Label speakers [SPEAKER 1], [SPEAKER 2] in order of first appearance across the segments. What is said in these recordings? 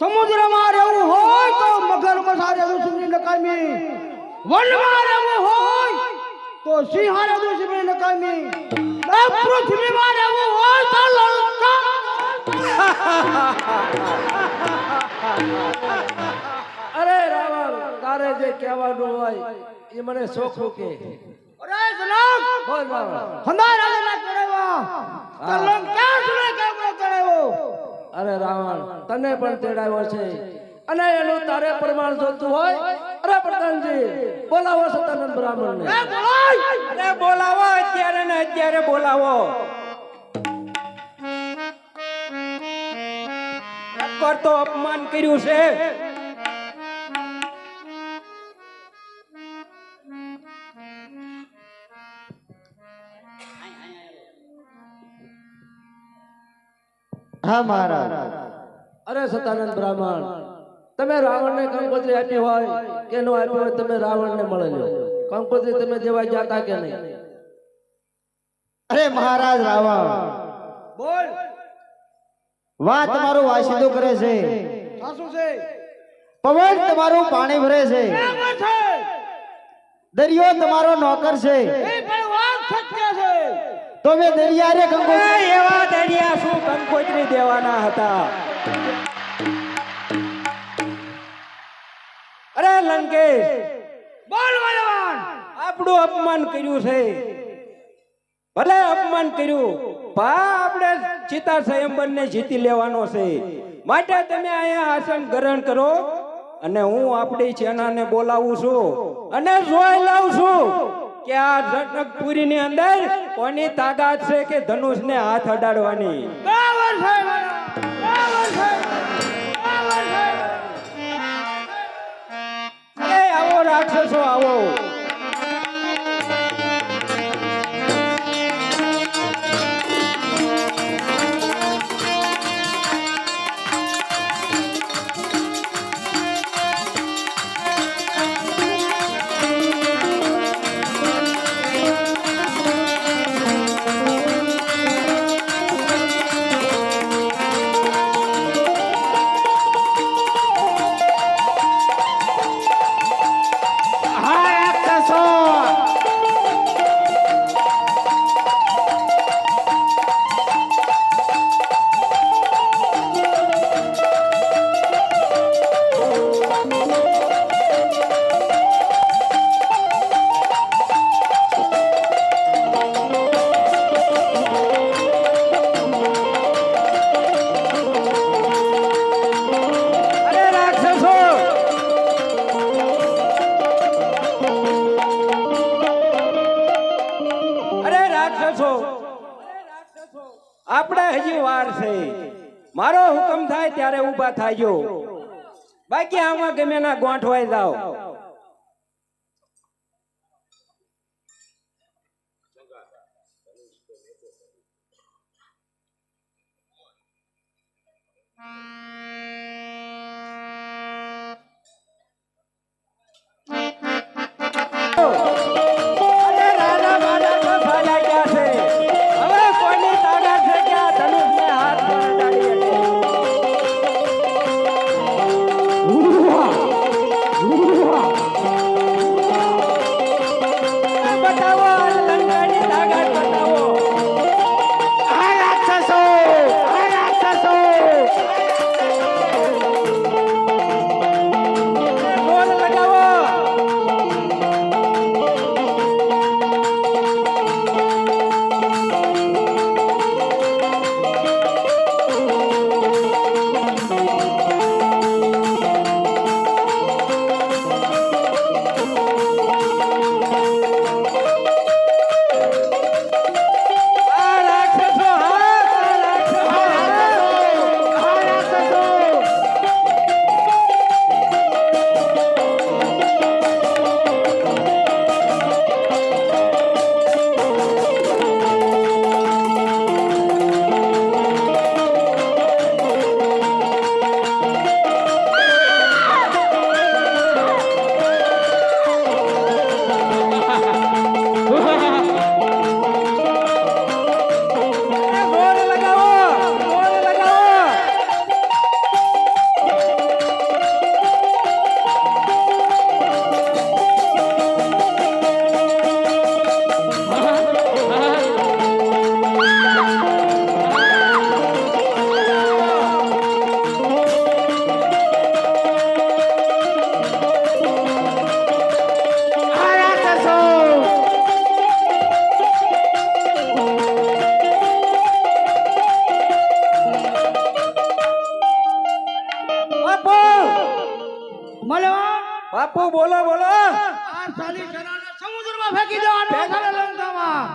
[SPEAKER 1] સમુદ્રમાં રહેવું હોય તો મગર રહેવું દુશ્મની નકામી. વનમાં રહેવું હોય તો સિંહારે દુશ્મની નકામી. એ પૃથ્વીમાં રહેવું હોય તો લંકા
[SPEAKER 2] અરે રાવણ તારે જે કહેવાનું હોય એ મને સોખું કે
[SPEAKER 1] અરે જનાબ
[SPEAKER 2] બોલ રાવણ
[SPEAKER 1] હમારા રાજા કરેવા તો લંકા સુને
[SPEAKER 2] અરે રાવણ તને પણ તેડાવ્યો છે. અને એનું તારે પ્રમાણ જોતું હોય? અરે પ્રધાનજી બોલાવો સતાનંદ બ્રાહ્મણ
[SPEAKER 1] ને
[SPEAKER 3] અરે બોલાવો અત્યારે ને અત્યારે બોલાવો. કરતો અપમાન કર્યું છે.
[SPEAKER 4] હા મહારાજ.
[SPEAKER 2] અરે સતાનંદ બ્રાહ્મણ તમે રાવણને કંકોત્રી આપી હોય કે ન આપી હોય તમે રાવણને મળે લો. કંકોત્રી તમે દેવા જાતા કે નહીં?
[SPEAKER 4] અરે મહારાજ રાવણ
[SPEAKER 1] બોલ.
[SPEAKER 4] વાત તમારું વાસિદો કરે છે.
[SPEAKER 1] સાસુ છે.
[SPEAKER 4] પવન તમારું પાણી ભરે છે.
[SPEAKER 1] છે.
[SPEAKER 4] દરિયો તમારો નોકર છે
[SPEAKER 1] એ પણ વાત સત્ય છે
[SPEAKER 4] તો મેં દરિયા
[SPEAKER 3] રે
[SPEAKER 4] કંકોત્રી.
[SPEAKER 3] એવા દરિયા શું કંકોત્રી દેવાના હતા? અરે, લંકેશ,
[SPEAKER 1] બોલ બલવાન
[SPEAKER 3] આપણું અપમાન કર્યું છે. ભલે અપમાન કર્યું ભા આપણે ચિતા સ્વયંવર ને જીતી લેવાનો છે. માટે તમે અહીંયા આસન ગ્રહણ કરો અને હું આપણી સેનાને બોલાવું છું અને જોઈ લઉં છું. કે આ જનકપુરી ની અંદર કોની તાકાત છે કે ધનુષ ને હાથ અડાડવાની? આવો રાક્ષસો આવો. રાક્ષસો આપણે હજી વાર છે. મારો હુકમ થાય ત્યારે ઊભા થાજો. બાકી આમાં ગમે ના ગોઠવાઈ જાઓ. બાપુ બોલો બોલો.
[SPEAKER 1] આ સમુદ્રમાં ફેંકી દેવાનો લંકામાં.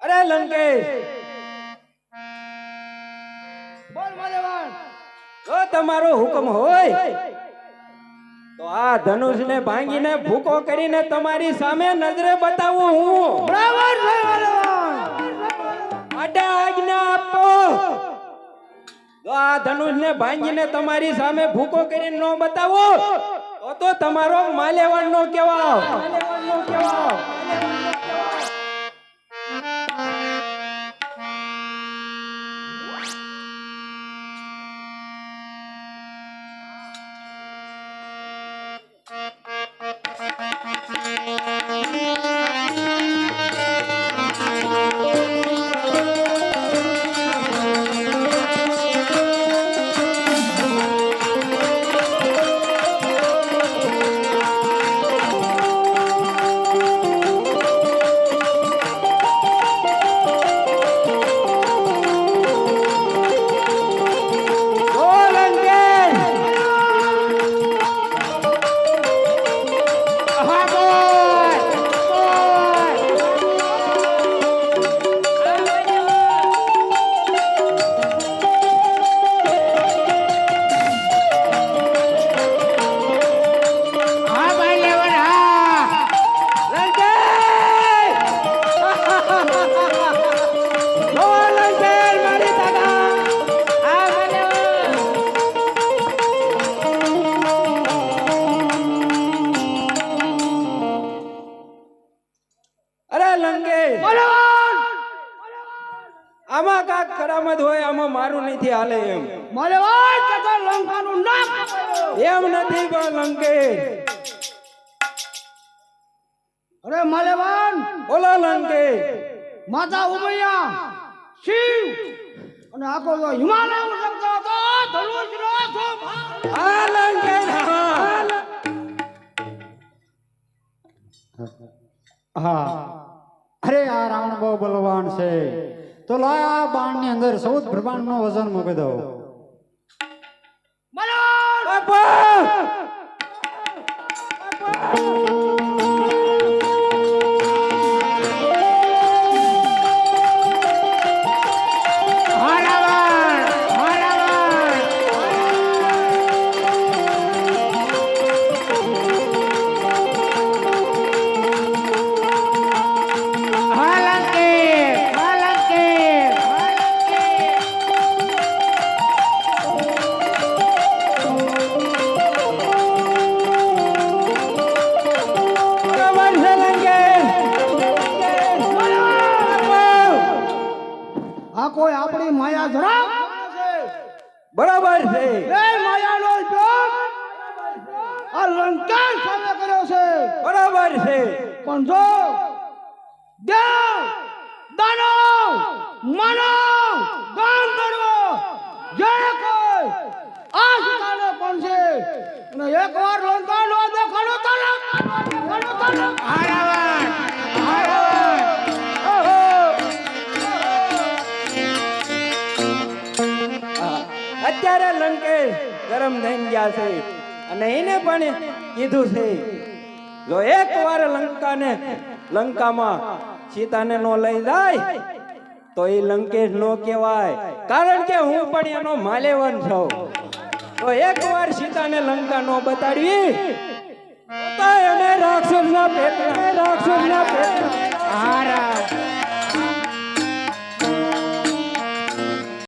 [SPEAKER 3] અરે લંકેશ.
[SPEAKER 1] બોલ મલેવાન
[SPEAKER 3] જો તમારો હુકમ હોય તો આ ધનુષને ભાંગીને ભૂકો કરીને તમારી સામે નજરે બતાવું હું.
[SPEAKER 1] બરાબર છે
[SPEAKER 3] માટે આજ્ઞા આપો. આ ધનુષને ભાંગીને તમારી સામે ભૂકો કરીને ન બતાવો, તો તમારો માલેવણ નો કેવાવ માલેવણ નો કેવાવ. મારું નથી હાલે એમ.
[SPEAKER 1] મલેવાન વાત કરતો લંકાનું નામ
[SPEAKER 3] એમ નથી પણ લંકે.
[SPEAKER 1] અરે માલેવાન.
[SPEAKER 3] બોલો લંકે.
[SPEAKER 1] માતા ઉમૈયા શિવ અને આખો હિમાલય ઉલંઘતો હતો ધનુષ નો
[SPEAKER 3] હા હા.
[SPEAKER 4] અરે આ રાવણ બહુ બલવાન છે. તો લાય આ બાણની અંદર સૌદ બ્રહ્માંડનો વજન મૂકી દો.
[SPEAKER 3] બાપા! બાપા!
[SPEAKER 1] કોઈ આપણી માયા જરા
[SPEAKER 3] બરાબર છે.
[SPEAKER 1] એ માયાનો ઉપયોગ આ લંકા સામે કર્યો છે.
[SPEAKER 3] બરાબર છે.
[SPEAKER 1] પણ જો દેવ દાનવ માનવ ગાંધર્વ જે કોઈ આ શિકાને પણ છે. અને એકવાર લંકા નો દેખાડો તો લંકા દેખાડો તો
[SPEAKER 3] અત્યારે લંકેશ ગરમ થઈ ગયા છે. અને એને પણ કીધું છે, જો એક વાર લંકાને, લંકામાં સીતાને નો લઈ જાય, તો એ લંકેશ નો કહેવાય. કારણ કે હું પણ એનો માલેવન છું. તો એક વાર સીતાને લંકા નો બતાડવી, તો એને રાક્ષસના પેટના રાક્ષસના પેટના